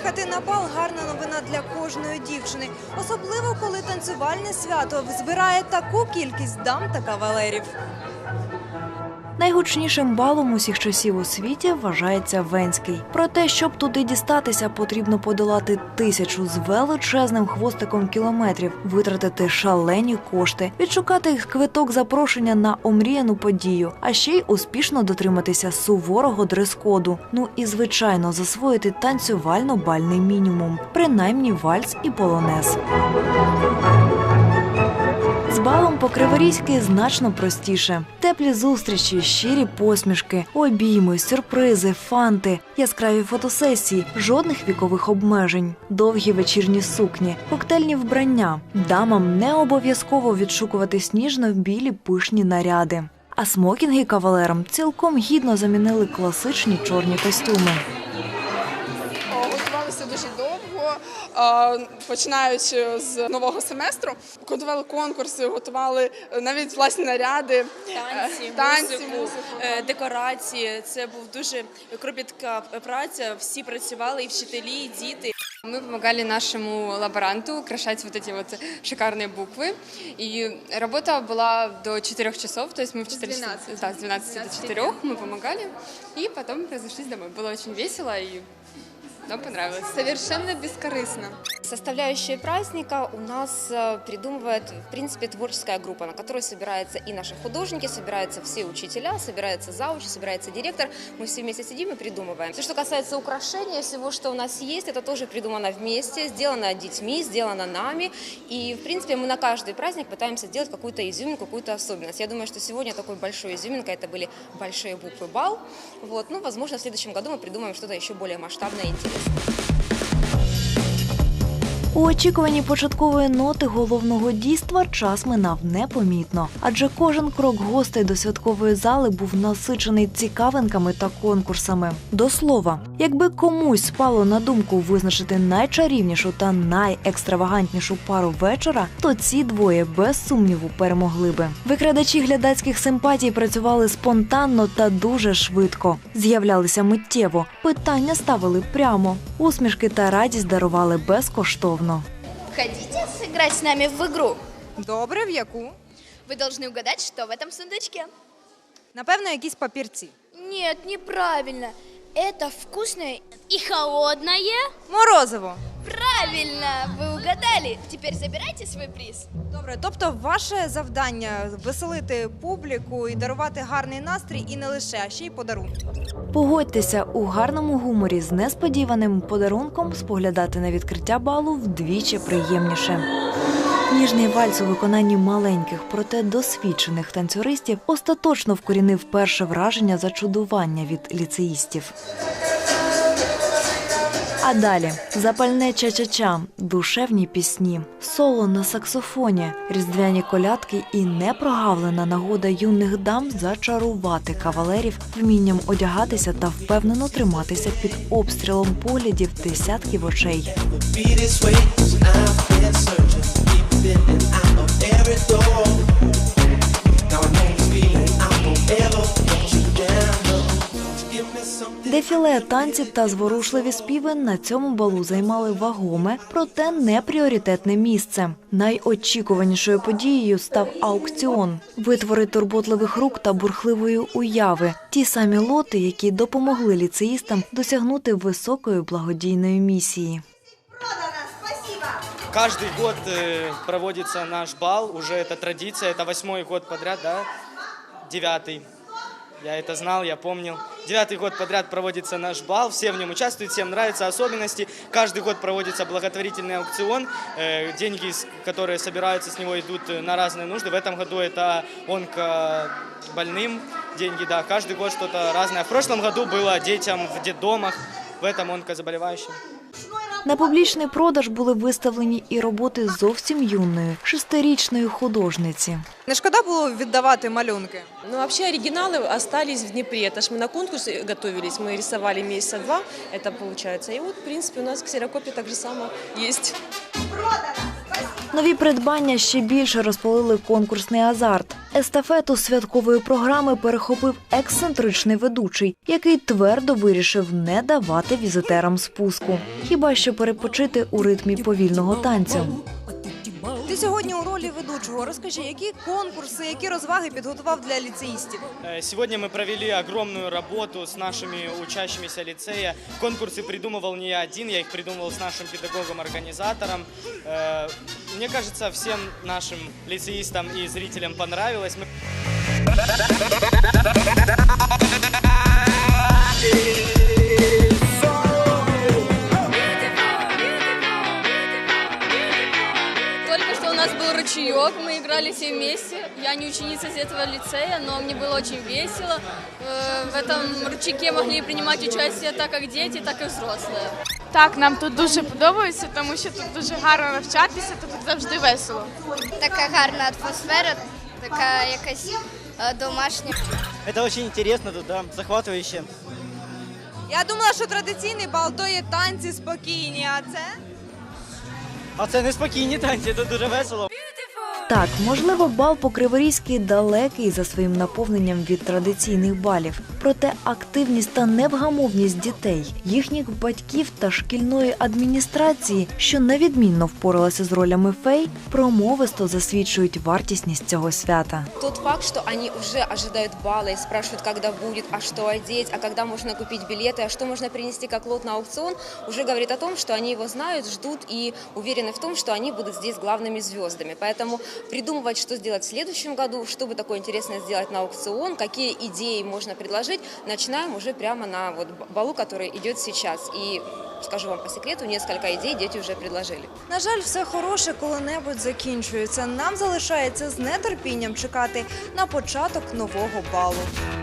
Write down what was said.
Приїхати на бал гарна новина для кожної дівчини, особливо коли танцювальне свято збирає таку кількість дам та кавалерів. Найгучнішим балом усіх часів у світі вважається Венський. Проте, щоб туди дістатися, потрібно подолати тисячу з величезним хвостиком кілометрів, витратити шалені кошти, відшукати квиток запрошення на омріяну подію, а ще й успішно дотриматися суворого дрес-коду. Ну і звичайно засвоїти танцювально-бальний мінімум, принаймні вальс і полонез. З балом по Криворізьки значно простіше. Теплі зустрічі, щирі посмішки, обійми, сюрпризи, фанти, яскраві фотосесії, жодних вікових обмежень, довгі вечірні сукні, коктейльні вбрання. Дамам не обов'язково відшукувати сніжно-білі пишні наряди. А смокінги кавалерам цілком гідно замінили класичні чорні костюми. починаючи з нового семестру. Готували конкурси, готували е, навіть власні наряди, Танці, е, танці, музику, музику. е, декорації. Це був дуже кропітка праця. Всі працювали, і вчителі, і діти. Мы помогали нашему лаборанту украшать вот эти вот шикарные буквы. И работа была до 4 часов, то есть мы в 4 часа, да, с 12 до 4 мы помогали. И потом разошлись домой. Было очень весело и нам понравилось. Совершенно бескорыстно. Составляющие праздника у нас э, придумывает, в принципе, творческая группа, на которой собираются и наши художники, собираются все учителя, собирается зауч, собирается директор. Мы все вместе сидим и придумываем. Все, что касается украшения, всего, что у нас есть, это тоже придумано вместе, сделано детьми, сделано нами. И, в принципе, мы на каждый праздник пытаемся сделать какую-то изюминку, какую-то особенность. Я думаю, что сегодня такой большой изюминкой это были большие буквы «Бал». Вот. Ну, возможно, в следующем году мы придумаем что-то еще более масштабное и интересное. У очікуванні початкової ноти головного дійства час минав непомітно, адже кожен крок гостей до святкової зали був насичений цікавинками та конкурсами. До слова, якби комусь спало на думку визначити найчарівнішу та найекстравагантнішу пару вечора, то ці двоє без сумніву перемогли би. Викрадачі глядацьких симпатій працювали спонтанно та дуже швидко. З'являлися миттєво, питання ставили прямо, усмішки та радість дарували безкоштовно. Хотите сыграть с нами в игру? Добре, в яку? Вы должны угадать, что в этом сундучке. Напевно, якісь папірці. Нет, неправильно. Это вкусное и холодное. Морозиво. Правильно, вы угадали. Теперь забирайте свой приз. Добре, тобто ваше завдання веселити публіку і дарувати гарний настрій, і не лише, а ще й подарунки. Погодьтеся, у гарному гуморі з несподіваним подарунком споглядати на відкриття балу вдвічі приємніше. Ніжний вальс у виконанні маленьких, проте досвідчених танцюристів остаточно вкорінив перше враження зачудування від ліцеїстів. А далі. Запальне ча-ча-ча, душевні пісні, соло на саксофоні, різдвяні колядки і непрогавлена нагода юних дам зачарувати кавалерів вмінням одягатися та впевнено триматися під обстрілом поглядів десятків очей. something. Дефіле, танці та зворушливі співи на цьому балу займали вагоме, проте не пріоритетне місце. Найочікуванішою подією став аукціон, витвори турботливих рук та бурхливої уяви. Ті самі лоти, які допомогли ліцеїстам досягнути високої благодійної місії. Каждый год э, проводится наш бал, уже это традиция, это восьмой год подряд, да? Девятый. Я это знал, я помнил. Девятый год подряд проводится наш бал, все в нем участвуют, всем нравятся особенности. Каждый год проводится благотворительный аукцион. Э, деньги, которые собираются с него, идут э, на разные нужды. В этом году это онко больным деньги, да. Каждый год что-то разное. В прошлом году было детям в детдомах, в этом онкозаболевающим. На публічний продаж були виставлені і роботи зовсім юної шестирічної художниці. Не шкода було віддавати малюнки. Ну, вообще оригиналы остались в Днепре. Это ж мы на конкурс готовились, мы рисовали месяца два, это получается. И вот, в принципе, у нас ксерокопия так же само есть. Продано. Спасибо. Нові придбання ще більше розпалили конкурсний азарт. Естафету святкової програми перехопив ексцентричний ведучий, який твердо вирішив не давати візитерам спуску, хіба що перепочити у ритмі повільного танцю. Ти сьогодні у ролі ведучого. Розкажи, які конкурси, які розваги підготував для ліцеїстів? Э, Сегодня мы провели огромную работу с нашими учащимися лицея. Конкурсы придумывал не я один, я их придумывал с нашим педагогом-организатором. Мне кажется, всем нашим лицеистам и зрителям понравилось. Мы Только что у нас был ручеек, мы играли все вместе. Я не ученица из этого лицея, но мне было очень весело. Э, В этом ручейке могли принимать участие так как дети, так и взрослые. Так, нам тут дуже подобається, тому що тут дуже гарно навчатися, тут завжди весело. Така гарна атмосфера, така якась е, домашня. Це дуже цікаво тут, да, захватывающе. Я думала, що традиційний бал то є танці спокійні, а це А це не спокійні танці, тут дуже весело. Так, можливо, бал по Криворізький далекий за своїм наповненням від традиційних балів. Проте активність та невгамовність дітей, їхніх батьків та шкільної адміністрації, що невідмінно впоралися з ролями фей, промовисто засвідчують вартісність цього свята. Тот факт, что они уже ожидают балла и спрашивают, когда будет, а что одеть, а когда можно купить билеты, а что можно принести как лот на аукцион, уже говорит о том, что они его знают, ждут и уверены в том, что они будут здесь главными звездами. Поэтому придумывать, что сделать в следующем году, чтобы такое интересное сделать на аукцион, какие идеи можно предложить, начинаем уже прямо на вот балу, который идет сейчас. И скажу вам по секрету, несколько идей дети уже предложили. на жаль, все хороше коли-небудь закінчується. Нам залишається з нетерпінням чекати на початок нового балу.